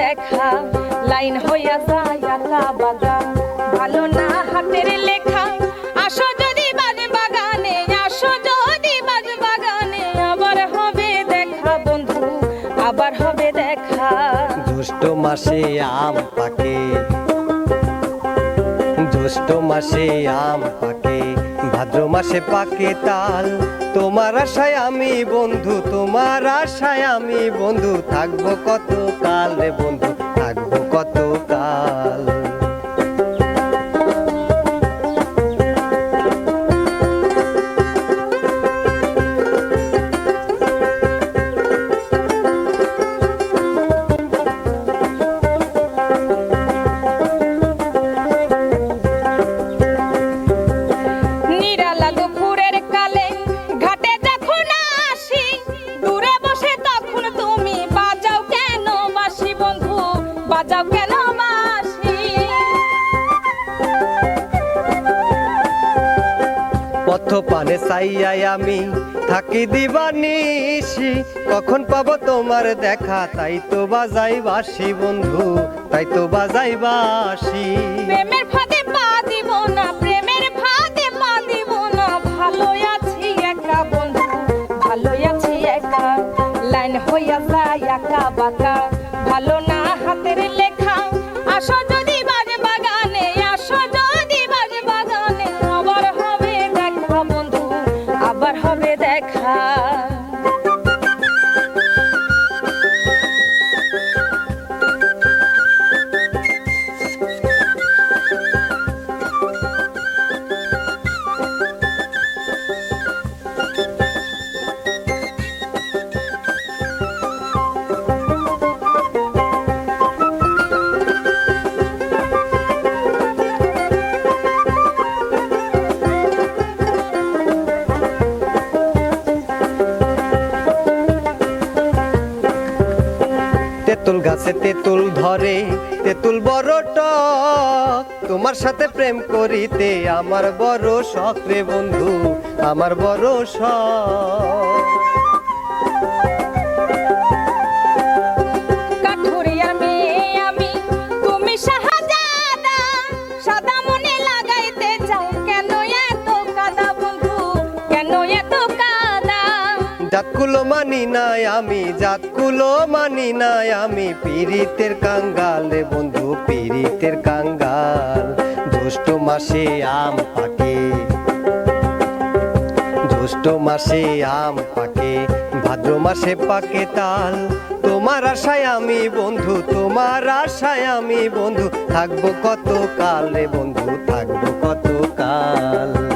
দেখা, লাইন হইয়া যায় বাঁকা ভালো না হাতের লেখা, আসো যদি বাজ বাগানে, আসো যদি বাজ বাগানে, আবার হবে দেখা বন্ধু, আবার হবে দেখা। জ্যৈষ্ঠ মাসে আম পাকে, জ্যৈষ্ঠ মাসে আম পাকে। ভাদ্র মাসে পাকে তাল। তোমার আশায় আমি বন্ধু, তোমার আশায় আমি বন্ধু। থাকব কত কাল রে বন্ধু, থাকব কত কাল পথ পানে চাইয়াই আমি থাকি দিবানিসি কখন পাবো তোমার দেখা? তাই তো বাজাই বাসি বন্ধু, তাই তো বাজাই বাসি। প্রেমের ফাঁদে পা দিব না, প্রেমের ফাঁদে পা দিব না। ভালো আছি একা বন্ধু ভালো আছি একা। লাইন হইয়া যায় একা বাঁকা। তেঁতুল গাছে তেঁতুল ধরে, তেঁতুল বড় টক। তোমার সাথে প্রেম করিতে আমার বড় শখ রে বন্ধু, আমার বড় শখ। জাতকুলো মানি নাই আমি জাতকুলো মানি নাই আমি। পীড়িতের কাঙ্গাল রে বন্ধু, পীড়িতের কাঙ্গাল। জ্যৈষ্ঠ মাসে আম পাকে, জ্যৈষ্ঠ মাসে আম পাকে, ভাদ্র মাসে পাকে তাল। তোমার আশায় আমি বন্ধু, তোমার আশায় আমি বন্ধু। থাকব কত কাল রে বন্ধু, থাকব কত কাল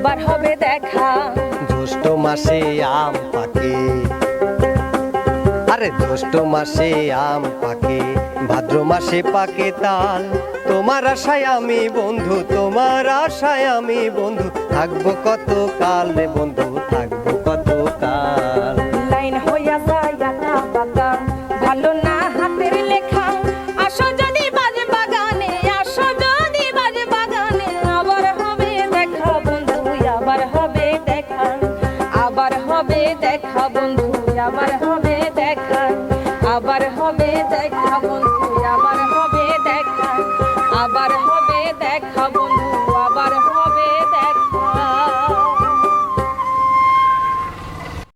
আবার হবে দেখা। জ্যৈষ্ঠ মাসে আম পাকে। আরে জ্যৈষ্ঠ মাসে আম পাকে, ভাদ্র মাসে পাকে তাল। তোমার আশায় আমি বন্ধু, তোমার আশায় আমি বন্ধু। থাকব কত কাল রে বন্ধু, থাকব কত বন্ধু আবার